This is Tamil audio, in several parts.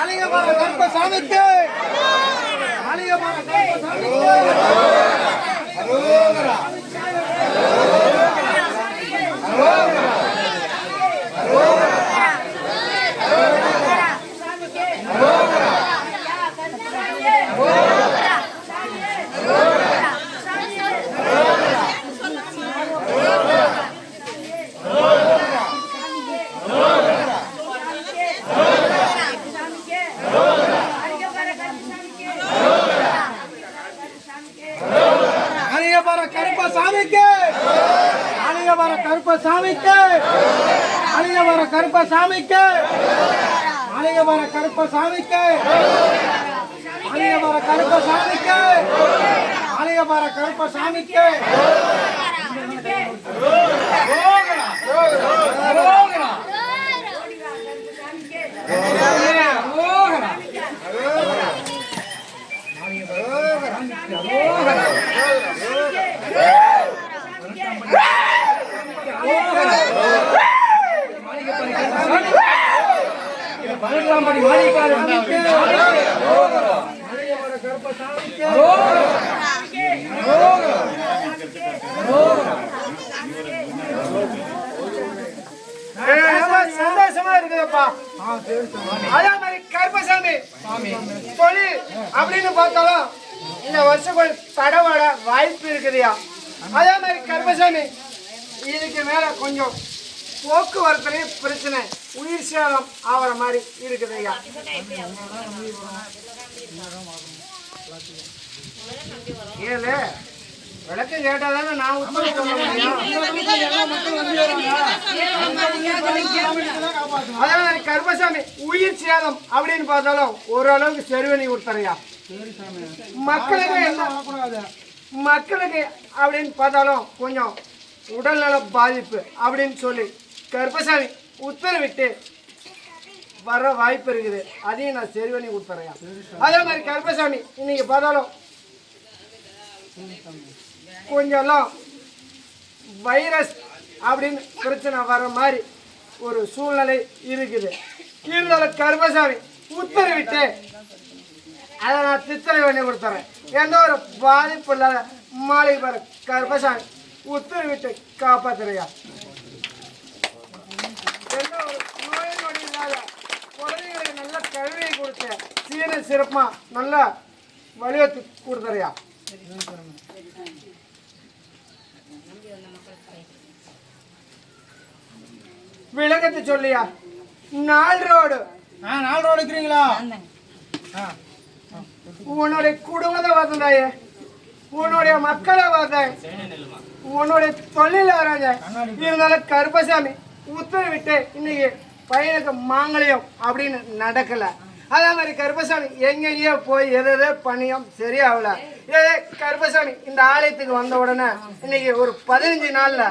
அணியபர கருப்பசாமிக்கு. கருப்ப சாமிக்கு கருப்பசாமிக்கு. கருப்ப சாமிக்கு கருப்பசாமிக்கு. கருப்ப சாமிக்கு கருப்பசாமிக்கு. கருப்ப சாமிக்கு கருப்பசாமிக்கு. கருப்ப சாமிக்கு பன்னெண்டாம்படி மாளிகாடு சந்தோஷமா இருக்குதுப்பா அதே மாதிரி கருப்பசாமி தொழில் அப்படின்னு பார்த்தாலும் இந்த வருஷம் கொஞ்சம் தடவாட வாய்ப்பு இருக்குதுயா அதே மாதிரி கருப்பசாமி இதுக்கு மேல கொஞ்சம் போக்குவரத்துலயும் பிரச்சனை உயிர் சேதம் ஆகிற மாதிரி இருக்குதுய்யா ஏழு விளக்கம் கேட்டாதானே நான் உத்தரவு சொல்ல முடியும் அதே மாதிரி கருப்பசாமி உயிர் சேதம் அப்படின்னு பார்த்தாலும் ஓரளவுக்கு செருவணி கொடுத்துறையா மக்களுக்கு என்ன மக்களுக்கு அப்படின்னு பார்த்தாலும் கொஞ்சம் உடல்நல பாதிப்பு அப்படின்னு சொல்லி கருப்பசாமி உத்தரவிட்டு வர வாய்ப்பு இருக்குது. அதையும் நான் சரி பண்ணி கொடுத்துறேன். அதே மாதிரி கருப்பசாமி இன்னைக்கு பார்த்தாலும் கொஞ்சம் வைரஸ் அப்படின்னு பிரச்சனை வர மாதிரி ஒரு சூழ்நிலை இருக்குது. இருந்தாலும் கருப்பசாமி உத்தரவிட்டு அதை நான் சித்திரை பண்ணி கொடுத்துறேன். எந்த ஒரு பாதிப்பு இல்லாத மாளிகை பாரு கருப்பசாமி. உத்தரவிட்டு காப்பாத்துறையா? எந்த ஒரு நோய் நொடி இல்லாத குழந்தைங்களுக்கு நல்ல கல்வியை கொடுத்த சீர சிறப்பா நல்லா வழிவத்து கொடுத்துறையா? விளக்கத்தை சொல்லியா? நாள் ரோடு. நாள் ரோடு இருக்கிறீங்களா உன்னுடைய குடும்பத்தை பார்த்தேன் உன்னுடைய மக்களை பார்த்தேன் உன்னுடைய தொழில இருந்தாலும் கருப்பசாமி உத்தரவிட்டு இன்னைக்கு பையனுக்கு மாங்கலியம் அப்படின்னு நடக்கல. அதே மாதிரி கருப்பசாமி எங்கெங்கேயோ போய் எது எதோ சரியாகல. ஏ கருப்பசாமி இந்த ஆலயத்துக்கு வந்த உடனே இன்னைக்கு ஒரு பதினஞ்சு நாள்ல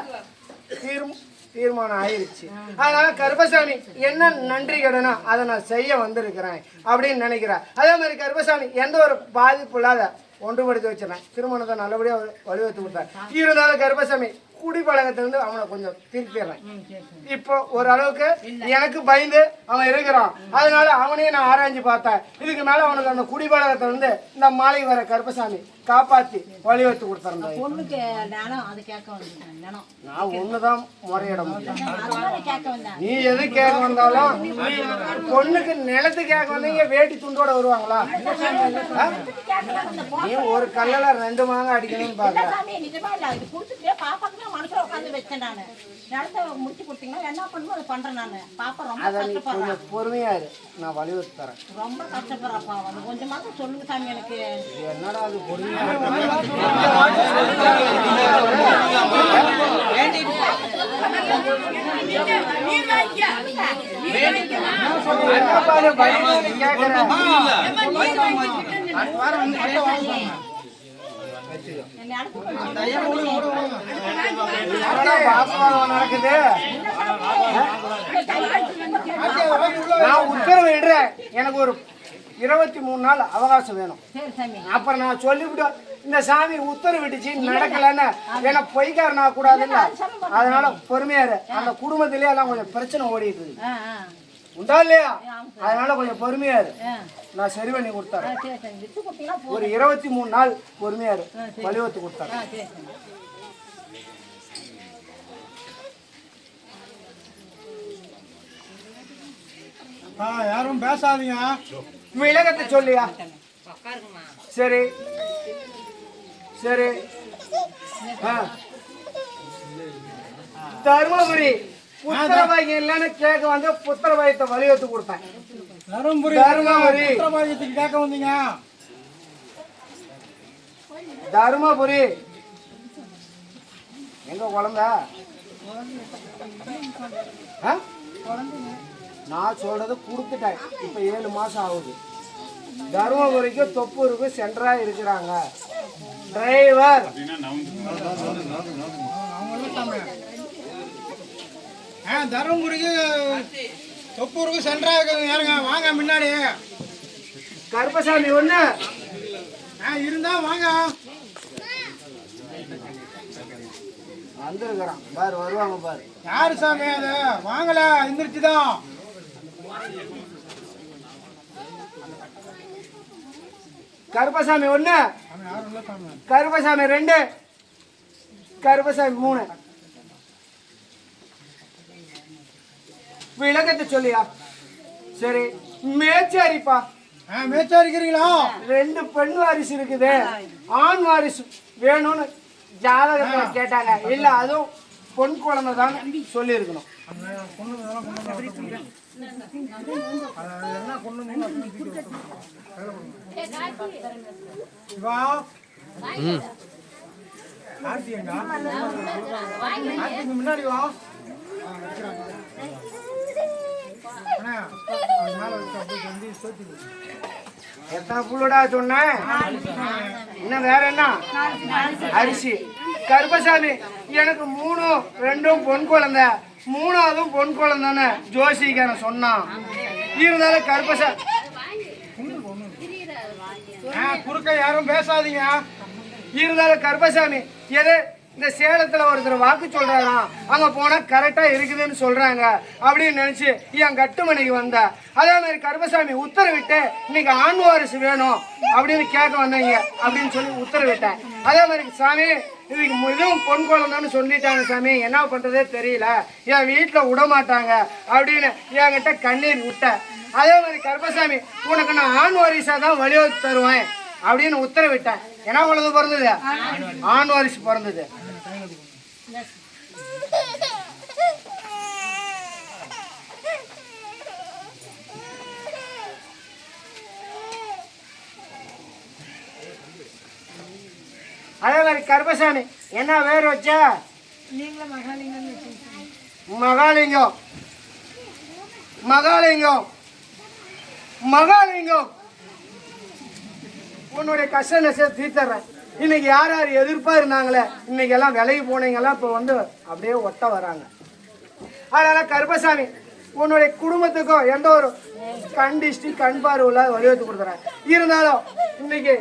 தீர்மா தீர்மானம் ஆயிடுச்சு அதனால கருப்பசாமி என்ன நன்றி கடனோ அதை நான் செய்ய வந்திருக்கிறேன் அப்படின்னு நினைக்கிறேன் அதே மாதிரி கருப்பசாமி எந்த ஒரு பாதிப்பு இல்லாத ஒன்றுபடுத்தி வச்சிடறேன் திருமணத்தை நல்லபடியாக வழிவகுத்து கொடுத்தார் இருந்தாலும் கருப்பசாமி குடிப்பழக்கத்திலிருந்து அவனை கொஞ்சம் திருப்பிடுறேன் இப்போ ஓரளவுக்கு எனக்கு பயந்து அவன் இருக்கிறான். அதனால அவனையும் நான் ஆராய்ஞ்சு பார்த்தேன். இதுக்கு மேல அவனுக்கு அந்த குடிப்பழக்கத்தை வந்து இந்த மாலை வர கருப்பசாமி. காப்பாத்தி வழிவகுத்து கொடுத்துருந்தேன் பொண்ணுக்கு நிலம் அது கேட்க வந்தேன் நான் ஒண்ணுதான் முறையிட முடியும் நீ எது கேட்க வந்தாலும் பொண்ணுக்கு நிலத்து கேட்க வந்தீங்க வேட்டி துண்டோட வருவாங்களா? நீ ஒரு கல்லுல ரெண்டு மாங்க அடிக்கணும்னு பாக்குற சாமி நிஜமா இல்ல இது கொடுத்துட்டு பாப்பாக்கு தான் மனசுல உட்காந்து வச்சேன் நானு நிலத்தை முடிச்சு கொடுத்தீங்கன்னா என்ன பண்ணுமோ அதை பண்றேன் நானு பாப்பா ரொம்ப அதை நீ கஷ்டப்படுறான் கொஞ்சம் பொறுமையா இரு நான் வழிவகுத்து தரேன் ரொம்ப கஷ்டப்படுறாப்பா கொஞ்சமாவது சொல்லுங்க சாமி எனக்கு என்னடா அது பொறுமையா நடக்குது நான் உத்தரவு இடுறேன். எனக்கு ஒரு இருபத்தி மூணு நாள் அவகாசம் வேணும். சரி சாமி. அப்புறம் நான் சொல்லிவிட்டோம் இந்த சாமி உத்தரவிட்டுச்சு நடக்கலன்னு ஏன்னா பொய்க்காரனா கூடாதுல்ல. அதனால பொறுமையா இரு. அந்த குடும்பத்திலேயே எல்லாம் கொஞ்சம் பிரச்சனை ஓடிட்டு இருக்கு. உண்டா இல்லையா? அதனால கொஞ்சம் பொறுமையா இரு. நான் சரி பண்ணி போதும். ஒரு இருபத்தி மூணு நாள் பொறுமையா இரு. சாமி. ஆ யாரும் பேசாதீங்க. விலகத்தை சொல்லியா? சரி. சரி. ஆ. தருமபுரி புத்திரபாகியம் இல்லைன்னு கேட்க வந்து புத்திரபாகியத்தை வலியுறுத்தி கொடுத்தேன். தருமபுரி தருமபுரி. உத்தரபாளையத்துக்கு கேட்க வந்தீங்க? தருமபுரி. எங்க குழந்த? ஆ? நான் சொல்றது கொடுத்துட்டேன். இப்ப ஏழு மாசம் ஆகுது. தருமபுரிக்கு தொப்பூருக்கு சென்டரா இருக்கிறாங்க. டிரைவர் ஆ தருமபுரிக்கு தொப்பூருக்கு சென்ட்ரா இருக்குது. யாருங்க? வாங்க முன்னாடி. கருப்பசாமி ஒண்ணு. ஆ இருந்தா வாங்க. வந்திருக்கிறான். பாரு வருவாங்க பாரு. யாரு சாமி அது? வாங்கல எந்திரிச்சு கருப்பசாமி சாமி கருப்பசாமி ரெண்டு. கருப்பசாமி மூணு. விளக்கத்தை சொல்லியா? சரி மேச்சாரிப்பா. இருக்கிறீங்களா ரெண்டு பெண் வாரிசு இருக்குது. ஆண் வாரிசு வேணும்னு ஜாதகத்துல கேட்டாங்க. இல்ல அதுவும் பொன் குழந்தை தான் சொல்லி இருக்கணும் என்ன கொண்டு முன்னாடி வா எத்தனை புள்ளடா இன்னும் வேற என்ன அரிசி. கருப்பசாமி எனக்கு மூணும் ரெண்டும் பொன் குழந்தை. மூணாவதும் பொன் குழந்தைன்னு ஜோசிக்காரன் சொன்னான் இருந்தாலும் கருப்பசாமி ஆ, குறுக்க யாரும் பேசாதீங்க. இருந்தாலும் கருப்பசாமி எது இந்த சேலத்துல ஒருத்தர் வாக்கு சொல்றாராம் அங்க போனா கரெக்டா இருக்குதுன்னு சொல்றாங்க. அப்படின்னு நினைச்சு என் கட்டுமணிக்கு வந்த? அதே மாதிரி கருப்பசாமி உத்தரவிட்டு இன்னைக்கு ஆண் வாரிசு வேணும் அப்படின்னு கேட்க வந்தீங்க அப்படின்னு சொல்லி உத்தரவிட்டேன். அதே மாதிரி சாமி இதுக்கு இதுவும் பொன் குழந்தைன்னு சொல்லிட்டாங்க சாமி. என்ன பண்ணுறதே தெரியல. என் வீட்டில் விட மாட்டாங்க அப்படின்னு என்கிட்ட கண்ணீர் விட்டேன் அதே மாதிரி கருப்பசாமி உனக்கு நான் ஆண் வாரிசாக தான் வழிவகுத்து தருவேன் அப்படின்னு உத்தரவிட்டேன். என்ன குழந்தை பிறந்தது? ஆண் வாரிசு பிறந்தது. அதே மாதிரி கருப்பசாமி என்ன வேர் வச்ச? மகாலிங்கம் மகாலிங்கம். மகாலிங்கம். உன்னுடைய கஷ்ட நஷ்டம் தீர்த்தர்றேன். இன்னைக்கு யார் யார் எதிர்ப்பா இருந்தாங்களே இன்னைக்கு எல்லாம் விலகி போனீங்கெல்லாம் இப்போ வந்து அப்படியே ஒட்ட வராங்க. அதனால கருப்பசாமி உன்னுடைய குடும்பத்துக்கும் எந்த ஒரு கண் டிஸ்டி கண் பார்வையில் வலியுறுத்தி கொடுத்துறேன். இருந்தாலும் இன்னைக்கு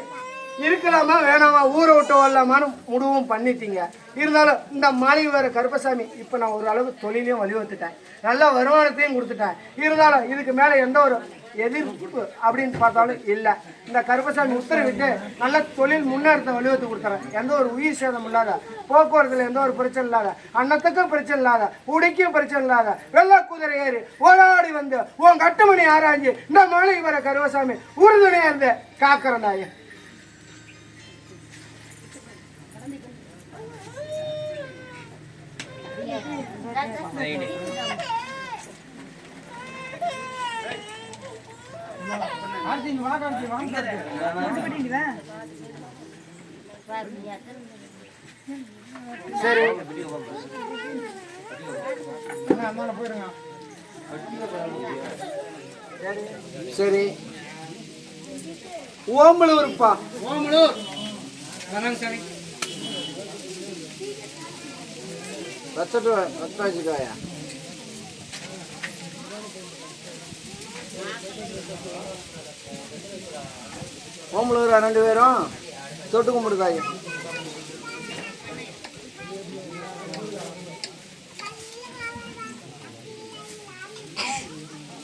இருக்கலாமா வேணாமா? ஊரை விட்டு வரலாமான்னு முடிவும் பண்ணிட்டீங்க. இருந்தாலும் இந்த மாளிகை வேற கருப்பசாமி இப்போ நான் ஓரளவு தொழிலையும் வலியுறுத்துட்டேன் நல்ல வருமானத்தையும் கொடுத்துட்டேன். இருந்தாலும் இதுக்கு மேலே எந்த ஒரு எதிர்ப்பு அப்படின்னு பார்த்தாலும் இல்லை. இந்த கருப்பசாமி உத்தரவிட்டு நல்ல தொழில் முன்னேற்றத்தை வலியுறுத்தி கொடுத்துறேன். எந்த ஒரு உயிர் சேதம் இல்லாத போக்குவரத்தில் எந்த ஒரு பிரச்சனை இல்லாத அன்னத்துக்கும் பிரச்சனை இல்லாத உடைக்கும் பிரச்சனை இல்லாத வெள்ள குதிரை ஏறி ஓடாடி வந்து உன் கட்டுமணி ஆராய்ஞ்சி இந்த மாளிகை வர கருவசாமி உறுதுணையாக இருந்து காக்கிறதாய சரி. அண்ணா, அந்தாண்ட போயிருங்க சரி ஓமலூர்ப்பா. ஓமலூர். வணக்கம் சாமி. வச்சுட்டு வச்சு வச்சுக்கோயா ஓம்பலூர் ரெண்டு பேரும் தொட்டு கும்பிடுதாங்க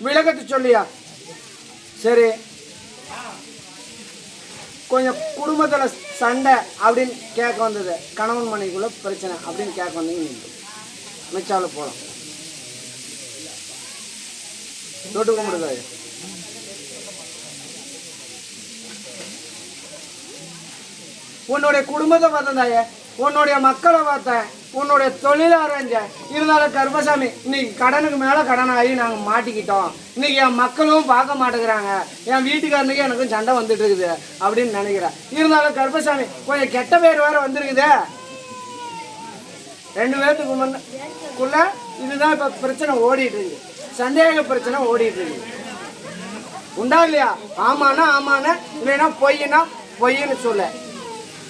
விளக்கத்து சொல்லியா? சரி. கொஞ்சம் குடும்பத்தில் சண்டை அப்படின்னு கேட்க வந்தது. கணவன் மனைவிக்குள்ள பிரச்சனை அப்படின்னு கேட்க வந்தீங்க நீங்கள் மிச்சால போகலாம் தொட்டு கும்பிடுதாய் உன்னுடைய குடும்பத்தை பார்த்ததாய உன்னுடைய மக்களை பார்த்தேன். உன்னுடைய தொழில அரைஞ்சேன் இருந்தாலும் கருப்பசாமி இன்னைக்கு கடனுக்கு மேலே கடன் ஆகி நாங்கள் மாட்டிக்கிட்டோம். இன்னைக்கு என் மக்களும் பார்க்க மாட்டேங்கிறாங்க. என் வீட்டுக்காரனுக்கு எனக்கும் சண்டை வந்துட்டு இருக்குது அப்படின்னு நினைக்கிறேன். இருந்தாலும் கருப்பசாமி கொஞ்சம் கெட்ட பேர் வேற வந்திருக்குதே. ரெண்டு பேர்த்துக்கு முன்னக்குள்ள இதுதான் இப்போ பிரச்சனை ஓடிட்டு இருக்கு. சந்தேக பிரச்சனை ஓடிட்டு இருக்கு. உண்டா இல்லையா? ஆமாண்ணா ஆமாண்ணா இல்லைன்னா பொய்னா பொய்ன்னு சொல்ல.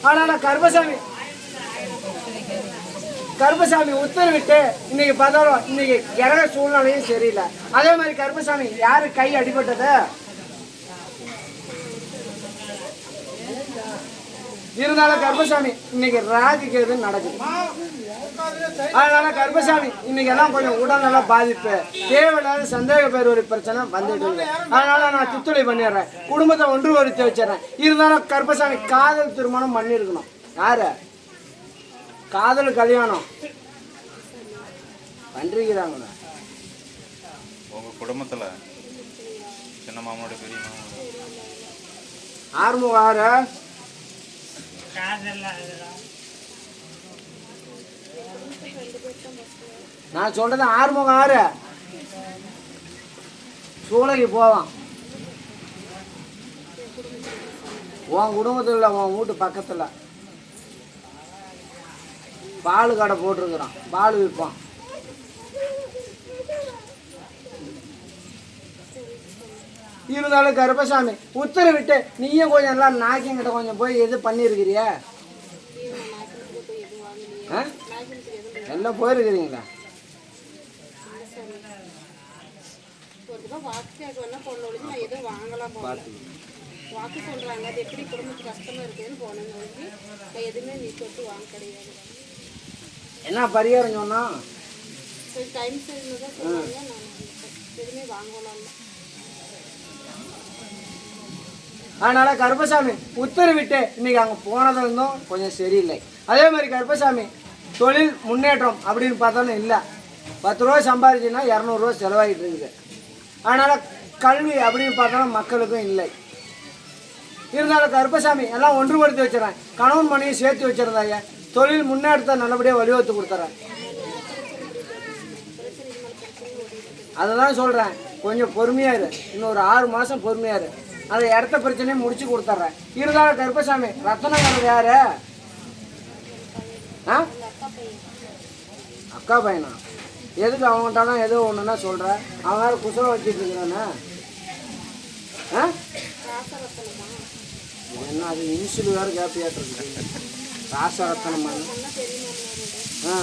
ஆனால் கர்பசாமி கருப்பசாமி உத்தரவிட்டு இன்னைக்கு பார்த்தாலும் இன்னைக்கு கிரக சூழ்நிலையும் சரியில்லை. அதே மாதிரி கருப்பசாமி யாரு கை அடிபட்டது? இருந்தாலும் கருப்பசாமி இன்னைக்கு ராகு கேது நடக்குது. அதனால கருப்பசாமி இன்னைக்கு எல்லாம் கொஞ்சம் உடல்நல பாதிப்பு தேவையில்லாத சந்தேக பேர் ஒரு பிரச்சனை வந்துட்டு இருக்கு. அதனால நான் துத்துளை பண்ணிடுறேன். குடும்பத்தை ஒன்று வருத்தி வச்சிடறேன். இருந்தாலும் கருப்பசாமி காதல் திருமணம் பண்ணியிருக்கணும். யாரு? காதல் கல்யாணம். பண்றீங்கிறாங்களா உங்க குடும்பத்துல சின்ன மாமனோட பெரிய மாமனோட ஆறுமுகம் ஆறு நான் சொல்றது ஆறுமுகம் ஆறு. சூளைக்கு போவான். உன் குடும்பத்தில் இல்லை உன் வீட்டு பக்கத்தில் பால் கடை போட்டிருக்கிறான். பால் விற்பான். இருந்தாலும் கருப்பசாமி உத்தரவிட்டு நீயும் கொஞ்சம் எல்லாம் நாக்கிங்கிட்ட கொஞ்சம் போய் எது பண்ணியிருக்கிறிய? ஆ? எல்லாம் போயிருக்கிறீங்களா? வாக்கு சொல்றாங்க. அது எப்படி குடும்பத்துக்கு கஷ்டமா இருக்குதுன்னு ஒழிஞ்சு நான் எதுவுமே நீ தொட்டு வாங்க கிடையாது. என்ன பரிகாரம் சொன்னா? கொஞ்சம் டைம் தான் சொன்னாங்க நான் எதுவுமே வாங்கலாம் அதனால கருப்பசாமி உத்தரவிட்டு இன்னைக்கு அங்கே இருந்தும் கொஞ்சம் சரியில்லை. அதே மாதிரி கருப்பசாமி தொழில் முன்னேற்றம் அப்படின்னு பார்த்தாலும் இல்லை. பத்து ரூபா சம்பாதிச்சுன்னா இரநூறுவா செலவாகிட்டு இருக்குது. அதனால் கல்வி அப்படின்னு பார்த்தாலும் மக்களுக்கும் இல்லை. இருந்தாலும் கருப்பசாமி எல்லாம் ஒன்றுபடுத்தி வச்சிடறேன். கணவன் மனைவி சேர்த்து வச்சுருந்தாங்க தொழில் முன்னேற்றத்தை நல்லபடியாக வழிவகுத்து கொடுத்துறேன். அதை தான் சொல்கிறேன் கொஞ்சம் பொறுமையாக இரு. இன்னும் ஒரு ஆறு மாதம் பொறுமையாக இரு. அந்த இடத்த பிரச்சனையும் முடிச்சு கொடுத்துட்றேன் இருந்தாலும் கருப்பசாமி ரத்தனங்கிறது யாரு? ஆ? அக்கா பையனா? எதுக்கு அவங்ககிட்ட எது ஒன்றுனா சொல்கிற அவன் வேறு குசலம் வச்சுட்டு இருக்கிறானே. ஆ? என்ன அது இன்சுல் வேறு கேப்பியாட்டிருக்கு ராசரத்தனமான ஆ.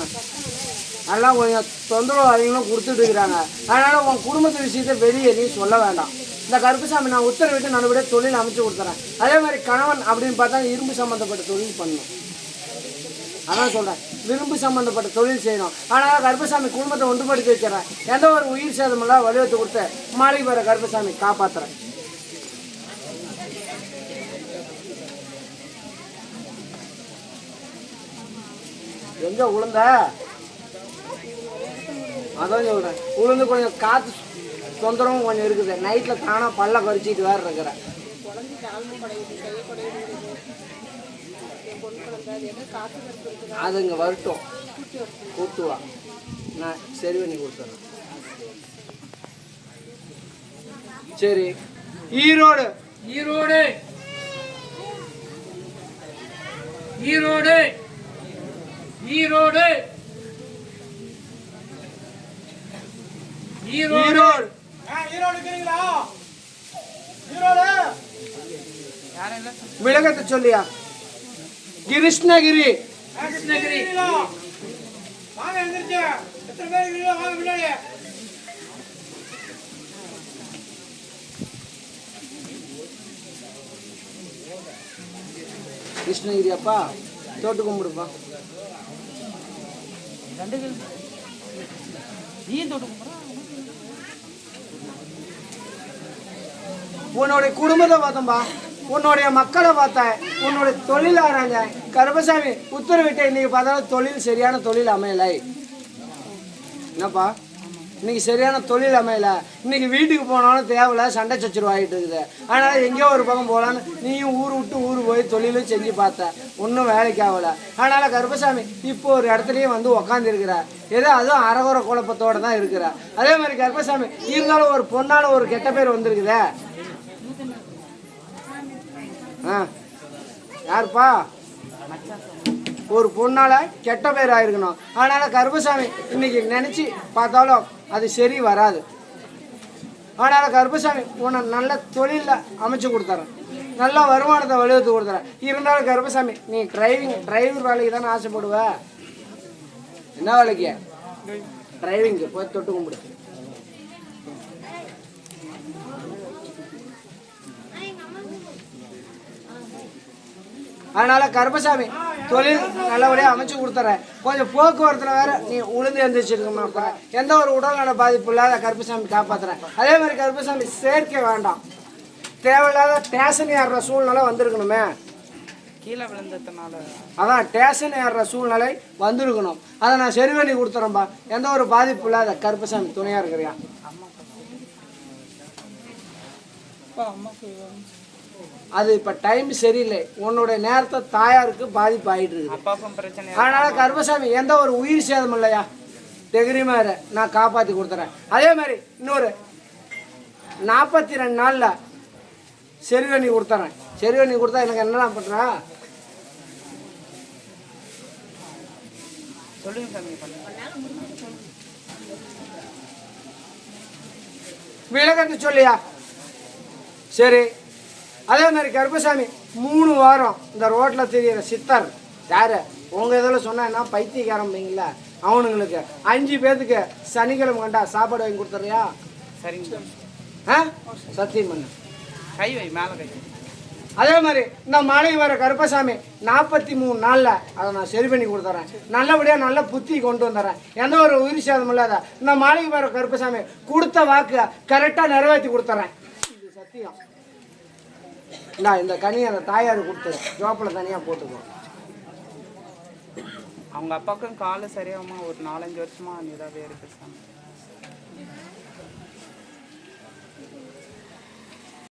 அதெல்லாம் கொஞ்சம் தொந்தரவு அதிகமாக கொடுத்துட்டு இருக்கிறாங்க. அதனால் உன் குடும்பத்து விஷயத்தை வெளியே நீ சொல்ல வேண்டாம். இந்த கருப்புசாமி நான் உத்தரவிட்டு நல்லபடியாக தொழில் அமைச்சு கொடுத்துறேன். அதே மாதிரி கணவன் அப்படின்னு பார்த்தா இரும்பு சம்மந்தப்பட்ட தொழில் பண்ணணும் அதான் சொல்கிறேன் விரும்பு சம்மந்தப்பட்ட தொழில் செய்யணும். ஆனால் கருப்பசாமி குடும்பத்தை ஒன்றுபடுத்தி வைக்கிறேன் எந்த ஒரு உயிர் சேதமெல்லாம் வலியுறுத்தி கொடுத்து மாளிகை வர கருப்பசாமி காப்பாற்றுறேன் எங்க உளுந்த? அதான் சொல்றேன். உளுந்து கொஞ்சம் காத்து தொந்தரவும் கொஞ்சம் இருக்குது. நைட்ல தானா பல்ல கரிச்சிட்டு வேற இருக்கிறேன். குழந்தை கால்மு படையுது கையை படையுது என் பொண்ணு குழந்தை அது என்ன காசு கருப்பு இருக்குது அது இங்க வரட்டும். கூட்டுவா. நான் சரி பண்ணி கொடுத்துறேன். சரி. ஈரோடு. ஈரோடு. ஈரோடு. ஈரோடு. ஈரோடு. ஈரோடு. விளக்கத்தை சொல்லியா? கிருஷ்ணகிரி. கிருஷ்ணகிரி. கிருஷ்ணகிரி அப்பா தோட்டு கும்பிடுப்பா. உன்னுடைய குடும்பத்தை பார்த்தோம்பா உன்னுடைய மக்களை பார்த்தேன் உன்னுடைய தொழில் ஆராய்ஞ்ச கருப்பசாமி உத்தரவிட்ட இன்னைக்கு பார்த்தாலும் தொழில் சரியான தொழில் அமையலை. என்னப்பா? இன்னைக்கு சரியான தொழில் அமையல. இன்னைக்கு வீட்டுக்கு போனாலும் தேவையில்ல சண்டை சச்சரவு ஆகிட்டு இருக்குது. அதனால் எங்கேயோ ஒரு பக்கம் போகலான்னு நீயும் ஊர் விட்டு ஊர் போய் தொழிலும் செஞ்சு பார்த்த. ஒன்றும் வேலைக்கு ஆகலை. அதனால் கருப்பசாமி இப்போ ஒரு இடத்துலையும் வந்து உக்காந்துருக்கிற. ஏதோ அதுவும் அறகுற குழப்பத்தோடு தான் இருக்கிற. அதே மாதிரி கருப்பசாமி இருந்தாலும் ஒரு பொண்ணால் ஒரு கெட்ட பேர் வந்திருக்குதே. ஆ. யாருப்பா? ஒரு பொண்ணால கெட்ட பேர் ஆயிருக்கணும். அதனால கருப்பசாமி இன்னைக்கு நினைச்சு பார்த்தாலும் அது சரி வராது. அதனால கருப்பசாமி உன்னை நல்ல தொழிலில் அமைச்சு கொடுத்துறேன். நல்ல வருமானத்தை வலுவத்து கொடுத்துறேன். இருந்தாலும் கருப்பசாமி நீ டிரைவிங் டிரைவர் வேலைக்கு தானே ஆசைப்படுவ? என்ன வேலைக்கு? டிரைவிங்கு போய் தொட்டு கும்பிடு. அதனால கருப்பசாமி தொழில் நல்லபடியாக அமைச்சு கொடுத்துறேன். கொஞ்சம் போக்குவரத்துல வேற நீ உளுந்து எந்திரிச்சிருக்கணும் அப்புறம் எந்த ஒரு உடல்நல பாதிப்பு இல்லாத கருப்பசாமி காப்பாத்துறேன். அதே மாதிரி கருப்பசாமி சேர்க்க வேண்டாம். தேவையில்லாத டேஷன் ஏறுற சூழ்நிலை வந்திருக்கணுமே. கீழே விழுந்ததுனால. அதான் டேஷன் ஏறுற சூழ்நிலை வந்திருக்கணும். அதை நான் சரி பண்ணி கொடுத்துறேன்பா. எந்த ஒரு பாதிப்பு இல்லாத கருப்பசாமி துணையாக இருக்கிறியா? அப்பா அம்மாக்கு அது இப்போ டைம் சரியில்லை. உன்னுடைய நேரத்தை தாயாருக்கு பாதிப்பு ஆகிட்டு இருக்குது அதனால கருப்பசாமி எந்த ஒரு உயிர் சேதம் இல்லையா? தைரியமா இரு நான் காப்பாற்றி கொடுத்துறேன். அதே மாதிரி இன்னொரு நாற்பத்தி ரெண்டு நாளில் சரி பண்ணி கொடுத்துறேன். சரி பண்ணி கொடுத்தா எனக்கு என்னலாம் பண்ணுறா சொல்லுங்க சாமி பண்ணுங்க விளக்கத்து சொல்லியா? சரி. அதே மாதிரி கருப்பசாமி மூணு வாரம் இந்த ரோட்டில் தெரியிற சித்தர் யாரு? உங்கள் இதில் சொன்னா பைத்தியக்காரம்பீங்களா அவனுங்களுக்கு அஞ்சு பேர்த்துக்கு சனிக்கிழமை கண்டா சாப்பாடு வாங்கி கொடுத்துறியா சரிங்க ஆ? சத்தியம் பண்ணு. கை வை மேலே கை அதே மாதிரி இந்த மலை வர கருப்பசாமி நாற்பத்தி மூணு நாளில் அதை நான் சரி பண்ணி கொடுத்துறேன். நல்லபடியாக நல்ல புத்தி கொண்டு வந்துடுறேன் எந்த ஒரு உயிர் சேதம் இல்லாத இந்த மாளிகை வர கருப்பசாமி கொடுத்த வாக்கு கரெக்டாக நிறைவேற்றி கொடுத்துறேன். இது சத்தியம். இல்லை இந்த கனி அந்த தாயார் கொடுத்து ஜோப்பில் தனியாக போட்டுக்கோ. அவங்க அப்பாவுக்கும் காலு சரியாகுமா ஒரு நாலஞ்சு வருஷமா இதாகவே இருக்கு சாமி.